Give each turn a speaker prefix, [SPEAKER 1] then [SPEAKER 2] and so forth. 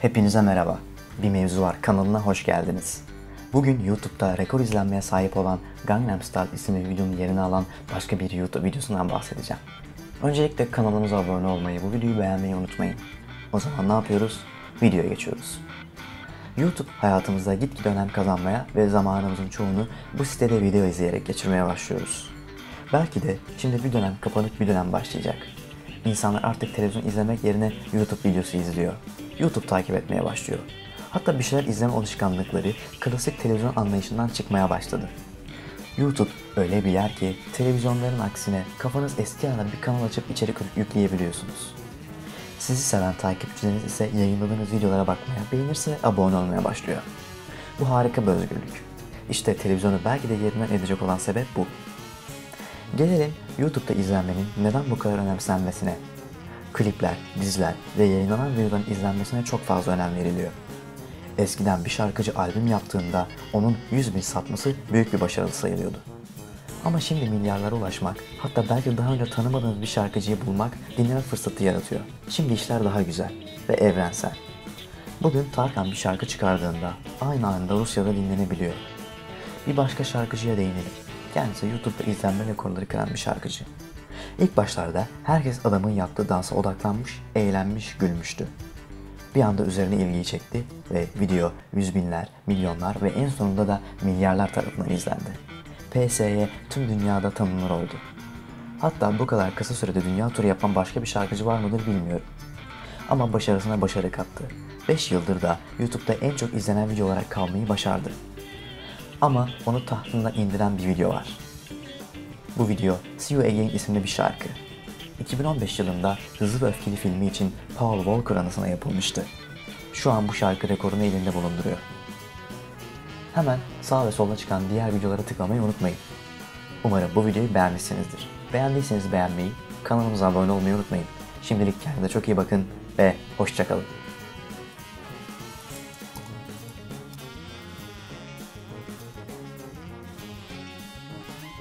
[SPEAKER 1] Hepinize merhaba. Bir mevzu var kanalına hoş geldiniz. Bugün YouTube'da rekor izlenmeye sahip olan Gangnam Style isimli videonun yerini alan başka bir YouTube videosundan bahsedeceğim. Öncelikle kanalımıza abone olmayı, bu videoyu beğenmeyi unutmayın. O zaman ne yapıyoruz? Videoya geçiyoruz. YouTube hayatımızda gitgide önem kazanmaya ve zamanımızın çoğunu bu sitede video izleyerek geçirmeye başlıyoruz. Belki de şimdi bir dönem kapanık bir dönem başlayacak. İnsanlar artık televizyon izlemek yerine YouTube videosu izliyor. YouTube takip etmeye başlıyor. Hatta bir şeyler izleme alışkanlıkları klasik televizyon anlayışından çıkmaya başladı. YouTube öyle bir yer ki televizyonların aksine kafanız eski anda bir kanal açıp içerik yükleyebiliyorsunuz. Sizi seven takipçileriniz ise yayınladığınız videolara bakmaya, beğenirse abone olmaya başlıyor. Bu harika bir özgürlük. İşte televizyonu belki de yerinden edecek olan sebep bu. Gelelim YouTube'da izlenmenin neden bu kadar önemsenmesine. Klipler, diziler ve yayınlanan videoların izlenmesine çok fazla önem veriliyor. Eskiden bir şarkıcı albüm yaptığında onun 100 bin satması büyük bir başarı sayılıyordu. Ama şimdi milyarlara ulaşmak, hatta belki daha önce tanımadığınız bir şarkıcıyı bulmak dinleme fırsatı yaratıyor. Şimdi işler daha güzel ve evrensel. Bugün Tarkan bir şarkı çıkardığında aynı anda Rusya'da dinlenebiliyor. Bir başka şarkıcıya değinelim. Kendisi YouTube'da izlenme rekorları kıran bir şarkıcı. İlk başlarda herkes adamın yaptığı dansa odaklanmış, eğlenmiş, gülmüştü. Bir anda üzerine ilgiyi çekti ve video yüz binler, milyonlar ve en sonunda da milyarlar tarafından izlendi. PSY tüm dünyada tanınır oldu. Hatta bu kadar kısa sürede dünya turu yapan başka bir şarkıcı var mıdır bilmiyorum. Ama başarısına başarı kattı. 5 yıldır da YouTube'da en çok izlenen video olarak kalmayı başardı. Ama onu tahtından indiren bir video var. Bu video See You Again isimli bir şarkı. 2015 yılında Hızlı ve Öfkeli filmi için Paul Walker anısına yapılmıştı. Şu an bu şarkı rekorunu elinde bulunduruyor. Hemen sağ ve solda çıkan diğer videolara tıklamayı unutmayın. Umarım bu videoyu beğenmişsinizdir. Beğendiyseniz beğenmeyi, kanalımıza abone olmayı unutmayın. Şimdilik kendinize çok iyi bakın ve hoşçakalın.